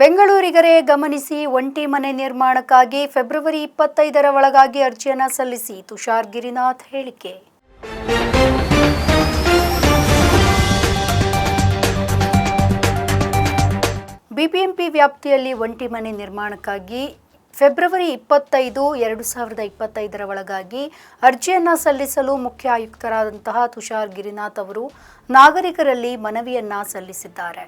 ಬೆಂಗಳೂರಿಗರೇ ಗಮನಿಸಿ ಒಂಟಿ ಮನೆ ನಿರ್ಮಾಣಕ್ಕಾಗಿ ಫೆಬ್ರವರಿ ಇಪ್ಪತ್ತೈದರ ಒಳಗಾಗಿ ಅರ್ಜಿಯನ್ನು ಸಲ್ಲಿಸಿ ತುಷಾರ್ ಗಿರಿನಾಥ್ ಹೇಳಿಕೆ. ಬಿಬಿಎಂಪಿ ವ್ಯಾಪ್ತಿಯಲ್ಲಿ ಒಂಟಿ ಮನೆ ನಿರ್ಮಾಣಕ್ಕಾಗಿ ಫೆಬ್ರವರಿ ಇಪ್ಪತ್ತೈದು, ಎರಡು ಸಾವಿರದ ಇಪ್ಪತ್ತೈದರ ಒಳಗಾಗಿ ಅರ್ಜಿಯನ್ನು ಸಲ್ಲಿಸಲು ಮುಖ್ಯ ಆಯುಕ್ತರಾದಂತಹ ತುಷಾರ್ ಗಿರಿನಾಥ್ ಅವರು ನಾಗರಿಕರಲ್ಲಿ ಮನವಿಯನ್ನ ಸಲ್ಲಿಸಿದ್ದಾರೆ.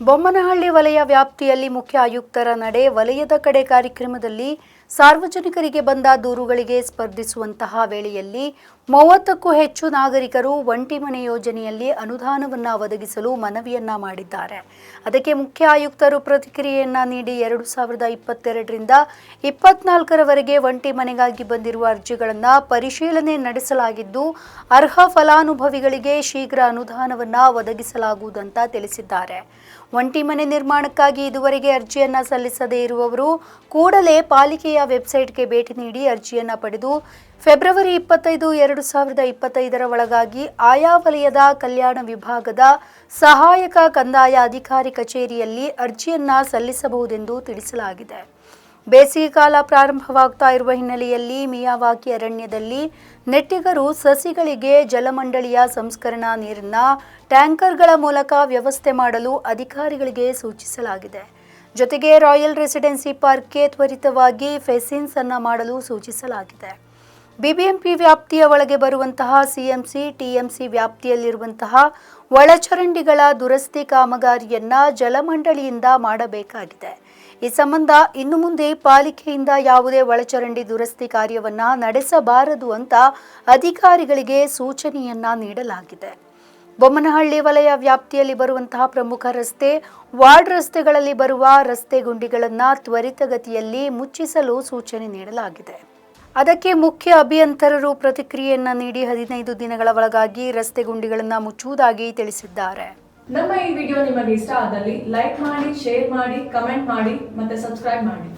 ಬೊಮ್ಮನಹಳ್ಳಿ ವಲಯ ವ್ಯಾಪ್ತಿಯಲ್ಲಿ ಮುಖ್ಯ ಆಯುಕ್ತರ ನಡೆ ವಲಯದ ಕಡೆ ಕಾರ್ಯಕ್ರಮದಲ್ಲಿ ಸಾರ್ವಜನಿಕರಿಗೆ ಬಂದ ದೂರುಗಳಿಗೆ ಸ್ಪರ್ಧಿಸುವಂತಹ ವೇಳೆಯಲ್ಲಿ ಮೂವತ್ತಕ್ಕೂ ಹೆಚ್ಚು ನಾಗರಿಕರು ಒಂಟಿ ಮನೆ ಯೋಜನೆಯಲ್ಲಿ ಅನುದಾನವನ್ನು ಒದಗಿಸಲು ಮನವಿಯನ್ನ ಮಾಡಿದ್ದಾರೆ. ಅದಕ್ಕೆ ಮುಖ್ಯ ಆಯುಕ್ತರು ಪ್ರತಿಕ್ರಿಯೆಯನ್ನ ನೀಡಿ ಎರಡು ಸಾವಿರದ ಇಪ್ಪತ್ತೆರಡರಿಂದ ಇಪ್ಪತ್ನಾಲ್ಕರವರೆಗೆ ಒಂಟಿ ಮನೆಗಾಗಿ ಬಂದಿರುವ ಅರ್ಜಿಗಳನ್ನು ಪರಿಶೀಲನೆ ನಡೆಸಲಾಗಿದ್ದು, ಅರ್ಹ ಫಲಾನುಭವಿಗಳಿಗೆ ಶೀಘ್ರ ಅನುದಾನವನ್ನು ಒದಗಿಸಲಾಗುವುದಂತ ತಿಳಿಸಿದ್ದಾರೆ. ಒಂಟಿ ಮನೆ ನಿರ್ಮಾಣಕ್ಕಾಗಿ ಇದುವರೆಗೆ ಅರ್ಜಿಯನ್ನ ಸಲ್ಲಿಸದೇ ಇರುವವರು ಕೂಡಲೇ ಪಾಲಿಕೆಯ ವೆಬ್ಸೈಟ್ಗೆ ಭೇಟಿ ನೀಡಿ ಅರ್ಜಿಯನ್ನು ಪಡೆದು ಫೆಬ್ರವರಿ ಇಪ್ಪತ್ತೈದು, ಎರಡು ಸಾವಿರದ ಇಪ್ಪತ್ತೈದರ ಒಳಗಾಗಿ ಆಯಾ ವಲಯದ ಕಲ್ಯಾಣ ವಿಭಾಗದ ಸಹಾಯಕ ಕಂದಾಯ ಅಧಿಕಾರಿ ಕಚೇರಿಯಲ್ಲಿ ಅರ್ಜಿಯನ್ನ ಸಲ್ಲಿಸಬಹುದೆಂದು ತಿಳಿಸಲಾಗಿದೆ. ಬೇಸಿಗೆ ಕಾಲ ಪ್ರಾರಂಭವಾಗ್ತಾ ಇರುವ ಹಿನ್ನೆಲೆಯಲ್ಲಿ ಮಿಯಾವಾಕಿ ಅರಣ್ಯದಲ್ಲಿ ನೆಟ್ಟಿಗರು ಸಸಿಗಳಿಗೆ ಜಲಮಂಡಳಿಯ ಸಂಸ್ಕರಣಾ ನೀರನ್ನ ಟ್ಯಾಂಕರ್ಗಳ ಮೂಲಕ ವ್ಯವಸ್ಥೆ ಮಾಡಲು ಅಧಿಕಾರಿಗಳಿಗೆ ಸೂಚಿಸಲಾಗಿದೆ. ಜೊತೆಗೆ ರಾಯಲ್ ರೆಸಿಡೆನ್ಸಿ ಪಾರ್ಕ್ಗೆ ತ್ವರಿತವಾಗಿ ಫೆಸಿನ್ಸ್ ಅನ್ನು ಮಾಡಲು ಸೂಚಿಸಲಾಗಿದೆ. ಬಿಬಿಎಂಪಿ ವ್ಯಾಪ್ತಿಯ ಒಳಗೆ ಬರುವಂತಹ ಸಿಎಂಸಿ, ಟಿಎಂಸಿ ವ್ಯಾಪ್ತಿಯಲ್ಲಿರುವಂತಹ ಒಳಚರಂಡಿಗಳ ದುರಸ್ತಿ ಕಾಮಗಾರಿಯನ್ನ ಜಲಮಂಡಳಿಯಿಂದ ಮಾಡಬೇಕಾಗಿದೆ. ಈ ಸಂಬಂಧ ಇನ್ನು ಮುಂದೆ ಪಾಲಿಕೆಯಿಂದ ಯಾವುದೇ ಒಳಚರಂಡಿ ದುರಸ್ತಿ ಕಾರ್ಯವನ್ನ ನಡೆಸಬಾರದು ಅಂತ ಅಧಿಕಾರಿಗಳಿಗೆ ಸೂಚನೆಯನ್ನ ನೀಡಲಾಗಿದೆ. ಬೊಮ್ಮನಹಳ್ಳಿ ವಲಯ ವ್ಯಾಪ್ತಿಯಲ್ಲಿ ಬರುವಂತಹ ಪ್ರಮುಖ ರಸ್ತೆ, ವಾರ್ಡ್ ರಸ್ತೆಗಳಲ್ಲಿ ಬರುವ ರಸ್ತೆ ಗುಂಡಿಗಳನ್ನು ತ್ವರಿತಗತಿಯಲ್ಲಿ ಮುಚ್ಚಿಸಲು ಸೂಚನೆ ನೀಡಲಾಗಿದೆ. ಅದಕ್ಕೆ ಮುಖ್ಯ ಅಭಿಯಂತರರು ಪ್ರತಿಕ್ರಿಯೆಯನ್ನ ನೀಡಿ ಹದಿನೈದು ದಿನಗಳ ಒಳಗಾಗಿ ರಸ್ತೆ ಗುಂಡಿಗಳನ್ನು ಮುಚ್ಚುವುದಾಗಿ ತಿಳಿಸಿದ್ದಾರೆ. ನಮ್ಮ ಈ ವಿಡಿಯೋ ನಿಮಗೆ ಇಷ್ಟ ಆದಲ್ಲಿ ಲೈಕ್ ಮಾಡಿ, ಶೇರ್ ಮಾಡಿ, ಕಮೆಂಟ್ ಮಾಡಿ ಮತ್ತೆ ಸಬ್ಸ್ಕ್ರೈಬ್ ಮಾಡಿ.